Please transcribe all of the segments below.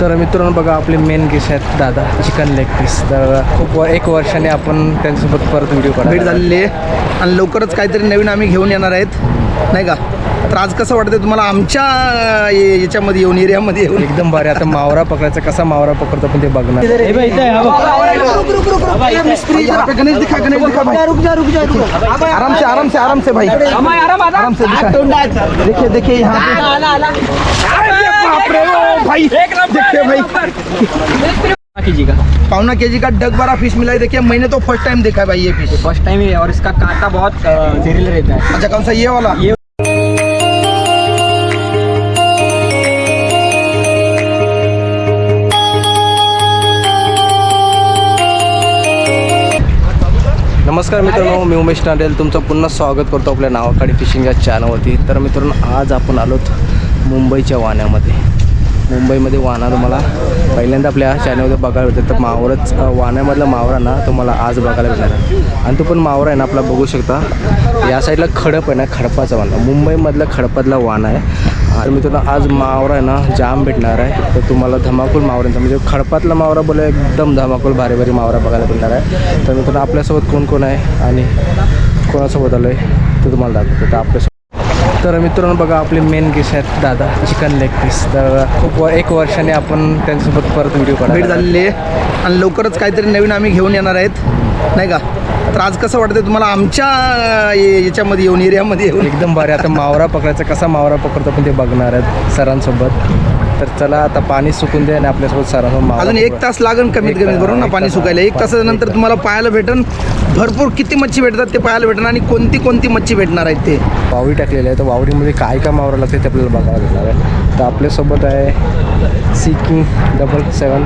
तर मित्रांनो बघा आपले मेन गेस्ट आहेत दादा चिकन लेग पीस तर खूप व- एक वर्षाने आपण त्यांच्यासोबत परत व्हिडिओ भेट काढा झालेली आहे. आणि लवकरच काहीतरी नवीन आम्ही घेऊन येणार आहेत. नाही का? तर आज कसं वाटतं तुम्हाला? आमच्या याच्यामध्ये येऊन एरियामध्ये येऊन. एकदम भारी. आता मावरा पकडायचा कसा मावरा पकडतो पण ते बघणार. यहाँ पे गणेश दिखा गणेश दिखा भाई. आराम से आराम से आराम. से भाई आराम से दिखा देखिए देखिए यहाँ भाई. देखिए भाई. पावना के? जी का डग बड़ा फिश मिला है। देखिए मैंने तो फर्स्ट टाइम देखा है भाई ये फिश फर्स्ट टाइम ही है और इसका कांटा बहुत जहरीला रहता है। अच्छा कौन सा ये वाला? ये- नमस्कार मित्रांनो मी उमेश नांडेल तुमचं पुन्हा स्वागत करतो आपल्या नावाखाडी फिशिंग या चॅनलवरती तर मित्रांनो आज आपण आलोत मुंबईच्या वाण्यामध्ये. मुंबईमध्ये वाहना तुम्हाला पहिल्यांदा आपल्या चॅनलमध्ये बघायला भेटतं तर मावरच वाहण्यामधला मावरा ना तुम्हाला आज बघायला भेटणार आहे. आणि तो पण मावरा आहे ना आपला बघू शकता. या साईडला खडप आहे ना खडपाचा वाना. मुंबईमधला खडपातला वाना आहे. आणि मित्रांनो आज मावरा आहे ना जाम भेटणार आहे. तर तुम्हाला धमाकूल मावऱ्यांचा म्हणजे खडपातला मावरा बोला एकदम धमाकूल भारी भारी मावरा बघायला भेटणार आहे. तर मित्रांनो आपल्यासोबत कोण कोण आहे? आणि कोणासोबत आलो आहे ते तुम्हाला दाखवतो. तर आपल्यासोबत तर मित्रांनो बघा आपले मेन गेस्ट आहेत दादा चिकन लेग पीस तर खूप व- एक वर्षाने आपण त्यांच्यासोबत परत व्हिडिओ भेट काढा झालेली आहे. आणि लवकरच काहीतरी नवीन आम्ही घेऊन येणार आहेत. नाही का? तर आज कसं वाटतं तुम्हाला आमच्या याच्यामध्ये येऊन एरियामध्ये येऊन? एकदम भारी. आता मावरा पकडायचा कसा मावरा पकडतो पण ते बघणार आहेत सरांसोबत. तर चला आता पाणी सुकून दे आणि आपल्यासोबत सरांसोबत मावरा अजून एक. तास लागेल कमीत एक कमी तास, करून ना एक पाणी तास. सुकायला. एक तासानंतर तुम्हाला पाहायला भेटन. भरपूर किती मच्छी भेटतात ते पाहायला भेटणार आणि कोणती कोणती मच्छी भेटणार आहेत ते. वावरी टाकलेली आहे. तर वावरीमध्ये काय काय मावरा लागते ते आपल्याला बघायला भेटणार आहे. तर आपल्यासोबत आहे सिकिंग डबल सेवन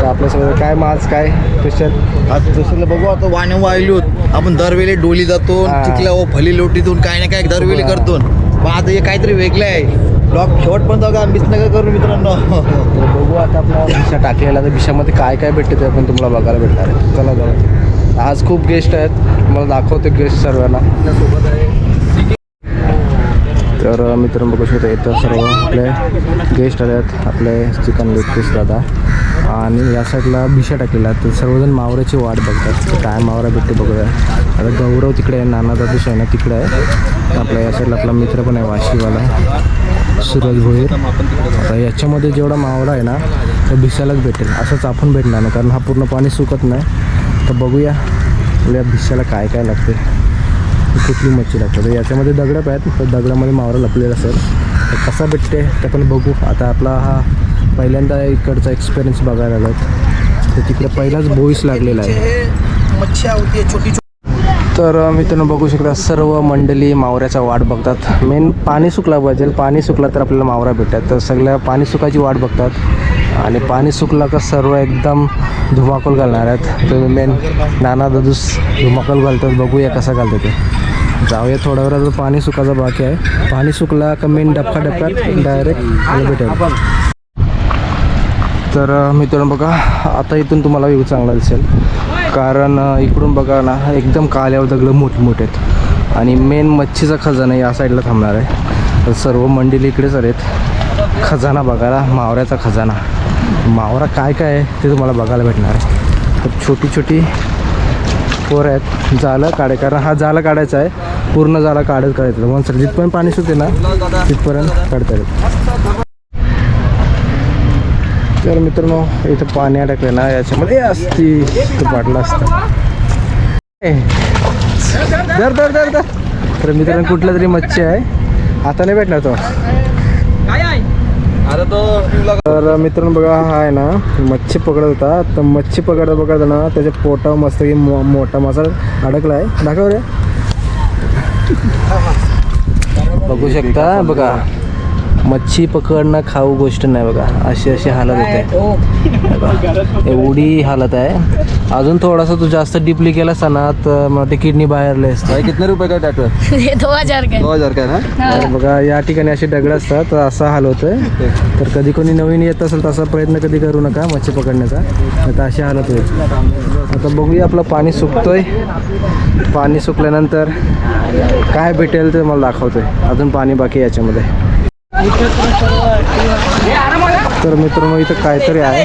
तर आपल्यासोबत काय माज काय स्पेशल आज दुसऱ्याला बघू आता वाणे वाहिलोत आपण दरवेळी डोली जातो हा. व फली लोटीतून काय ना काय दरवेळी हा. करतो. पण आता हे काहीतरी वेगळं आहे. ब्लॉक शेवट पण जाऊ का मिस नका करू मित्रांनो. तर बघू आता आपला भिशा टाकलेला तर भिशामध्ये काय काय भेटते ते आपण तुम्हाला बघायला भेटणार आहे. चला जाऊ. आज खूप गेस्ट आहेत. मला दाखवते गेस्ट सर्वांना. तर मित्रांनो बघू शकता इथं सर्व आपले गेस्ट आले आहेत. आपले चिकन लेग पीस दादा. आणि या साईडला भिशा टाकलेला तर सर्वजण मावऱ्याची वाट बघतात. काय मावरा भेटते बघूया. आता गौरव तिकडे आहे. नाना दादू आहे ना तिकडे आहे. आपल्या या साईडला आपला मित्र पण आहे वाशीवाला. सूरज भोईर. आता याच्यामध्ये जेवढा मावळा आहे ना तो भिसालाच भेटेल. असंच आपण भेटणार नाही कारण हा पूर्ण पाणी सुकत नाही. तर बघूया आपल्या भिसाला काय काय लागते कुठली मच्छी लागते. तर याच्यामध्ये दगडं आहेत तर दगडामध्ये मावरा लपलेला असेल. तर कसा भेटते ते पण बघू. आता आपला हा पहिल्यांदा इकडचा एक्सपिरियन्स बघायला आलो तर तिकडे पहिलाच बोईस लागलेला आहे. मच्छी होती छोटी तर मित्रांनो बघू शकता सर्व मंडळी मावऱ्याचा वाट बघतात. मेन पाणी सुकला पाहिजे. पाणी सुकला तर आपल्याला मावरा भेटतात. तर सगळ्या पाणी सुकायची वाट बघतात. आणि पाणी सुकला का सर्व एकदम धुमाकूल घालणार आहेत. तर मेन नाना दादूस धुमाकूल घालतात. बघूया कसा घालतो ते. जाऊया थोड्या वेळात. पाणी सुकायचं बाकी आहे. पाणी सुकला का मेन डबका डबका डायरेक्ट भेटेल. तर मित्रांनो बघा आता इथून तुम्हाला व्ह्यू चांगला दिसेल. कारण इकडून बघा ना एकदम काल्यावर दगडं मोठमोठे आहेत. आणि मेन मच्छीचा खजाना या साईडला थांबणार आहे. तर सर्व मंडळी इकडेच आहेत. खजाना बघायला मावऱ्याचा खजाना. मावरा काय काय आहे ते तुम्हाला बघायला भेटणार आहे. तर छोटी छोटी पोरं आहेत. जालं काढे कारण हा जालं काढायचा आहे. पूर्ण जाळा काढत काढायचं मग सर जिथपर्यंत पाणी सुटते ना तिथपर्यंत काढता येईल. तर मित्रांनो इथं पाणी अडकलं ना याच्यामध्ये असती पाडलं असतं. धर धर धर धर. तर मित्रांनो कुठला तरी मच्छी आहे. आता नाही भेटणार तो. तर मित्रांनो बघा हा आहे ना मच्छी पकडत होता. तर मच्छी पकडत पकडताना त्याच्या पोटावर मस्त की मोठा मासा अडकला आहे दाखव रे. बघू शकता बघा. मच्छी पकडणं खाऊ गोष्ट नाही बघा. अशी अशी हालत होते. एवढी हालत आहे. अजून थोडासा तू जास्त डिपली केला असता ना तर मग ते किडनी बाहेरले असतं. भाई कितने रुपये का ट्रॅक्टर ये दो हजार का दो हजार का ना? बघा या ठिकाणी असे दगड असतात तर असा हाल होतोय. तर कधी कोणी नवीन येत असेल तसा प्रयत्न कधी करू नका मच्छी पकडण्याचा. आता अशी हालत होईल. आता बघूया आपलं पाणी सुकतोय. पाणी सुकल्यानंतर काय भेटेल ते मला दाखवतोय. अजून पाणी बाकी याच्यामध्ये. तर मित्रांनो इथं काहीतरी आहे.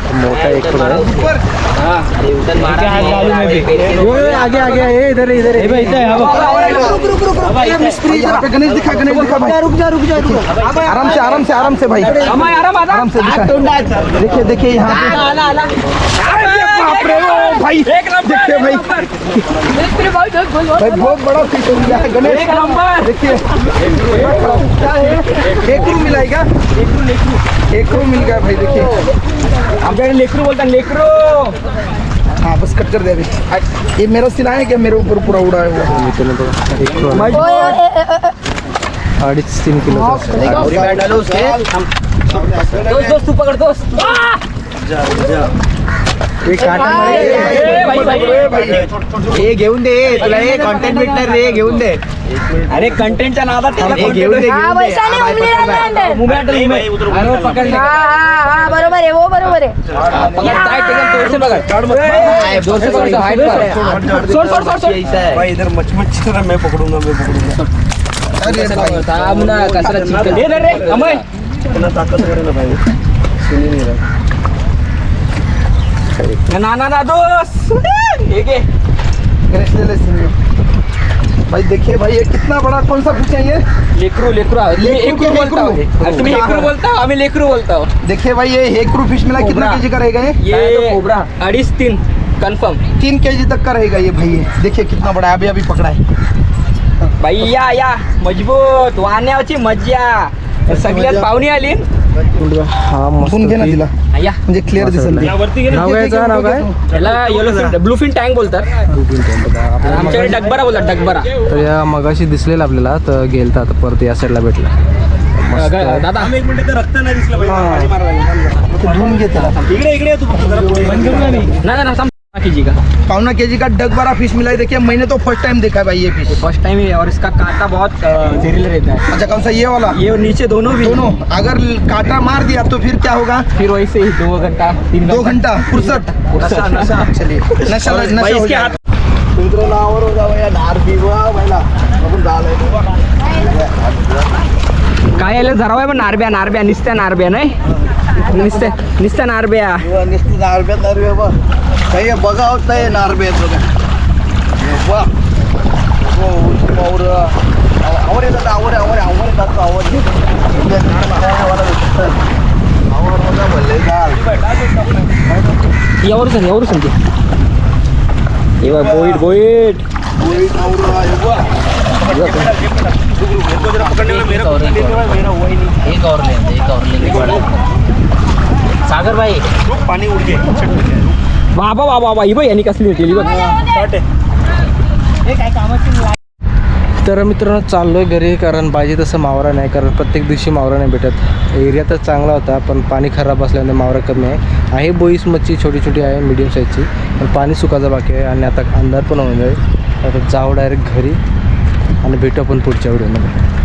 आहे, एक क्रू आता प्रत्येक गावाची पासून वर्ष वेगळी असते नाही नावाखाली नावाखाली ग्रुपर ग्रुपर बडावाला मोठा एक क्रू आहे यो, यो, आगे आगे आहे इधर है, इधर है. यहाँ पे गणेश दिखा गणेश दिखा भाई। रुक जा रुक जा आराम से आराम से आराम से भाई। अमाय आराम आता आराम से दिखा। देखिए देखिए यहाँ पे अरे बाप रे ओ भाई। एक नंबर देखिए भाई। भाई बहुत बड़ा फिश हो गया है गणेश। एक नंबर। देखिए। क्या है? एक रू मिला है क्या एक रू मिल गया भाई देखिए। आमच्याकडे लेकरू बोलतात लेकरू! हाँ बस कट कर दे। अभी ये मेरा सिला है क्या? मेरे ऊपर पूरा उड़ा है वो. अडीच तीन किलो दोस्त दोस्त तू पकड दोस्त। हे घेऊन दे तुला हे कॉन्टेंट भेटणार रे घेऊन दे. अरे कंटेंटच्या नादात हे घेऊन दे हा हा हा हा बरोबर आहे हो बरोबर आहे. मैं पकड़ूंगा मैं पकड़ूंगा. थांब ना चिकन दे रे अमय इतना ताकतवर है ना भाई. सुन नहीं रहा ना ना ना दोस्त घे. गणेश ले ले सुनिए भाई देखिए भाई ये कितना बड़ा कौन सा फिश है ये? लेकरू लेकरू लेकरू एकरू के बोलता हो. लेकरू. अरे तुम्ही हाँ, एकरू हाँ. बोलता हो, लेकरू बोलता हो. देखिए भाई ये हेकरू फिश मिला कितना कोबरा. केजी का रहेगा ये? ये अडीच तीन कन्फर्म तीन केजी तक का रहेगा ये भाई ये। देखिए कितना बड़ा है अभी अभी पकड़ा है। बाई या या मजबूत. वाण्याची मज्जा. सगळ्यात पाहुणी आली. हा मस्त फोन घे ना तिला. या म्हणजे क्लिअर दिसेल. ते. नाव काय याचं? नाव काय? त्याला yellow fin blue fin tank बोलतात. आमच्याकडे डगबरा बोलतात डगबरा. तर या मगाशी दिसलेला आपल्याला तर गेलता आता परत या साईडला भेटला. मस्त. आहे. दादा. ते धुवून घे त्याला. ना ना का? पावना केजी का डगबारा फिश मिला है। देखिए मैंने तो फर्स्ट टाइम देखा है भाई ये फिश फर्स्ट टाइम है और इसका कांटा बहुत जहरीला रहता है। अच्छा कौन सा ये वाला? ये नीचे दोनों भी। दोनों। अगर कांटा मार दिया तो फिर क्या होगा? फिर वैसे ही दो घंटा तीन दो घंटा। फुर्सत। नशा नशा चलिए नशा नशा हो पिवा पहिला आपण काय यायला धरावाय पण नारब्या नारब्या निसत्या नारब्या नाही? निसत्या निसत्या नारब्या। नुसती नारब्या नारब्या बा काही बघा होत नाही नारब्या बघा वा आवर आवर येतात आवर आवर आवर येतात आवर आवर बघा भले चाल एवढं सांग एवढं सांगते हे बघ बोईट बोईट सागर भाई बाबा बाबा बाबा बघ यांनी कसली होती बघ. तर मित्रांनो चाललो आहे घरी कारण पाहिजे तसं मावरा नाही कारण प्रत्येक दिवशी मावरा नाही भेटत. एरिया तर चांगला होता पण पाणी खराब असल्याने मावरा कमी आहे. आहे बोईस मच्छी छोटी छोटी आहे मीडियम साईजची पण पाणी सुकायचं बाकी आहे आणि आता अंधार पण होऊन जाईल. आता जाऊ डायरेक्ट घरी आणि भेटू आपण पुढच्या व्हिडिओमध्ये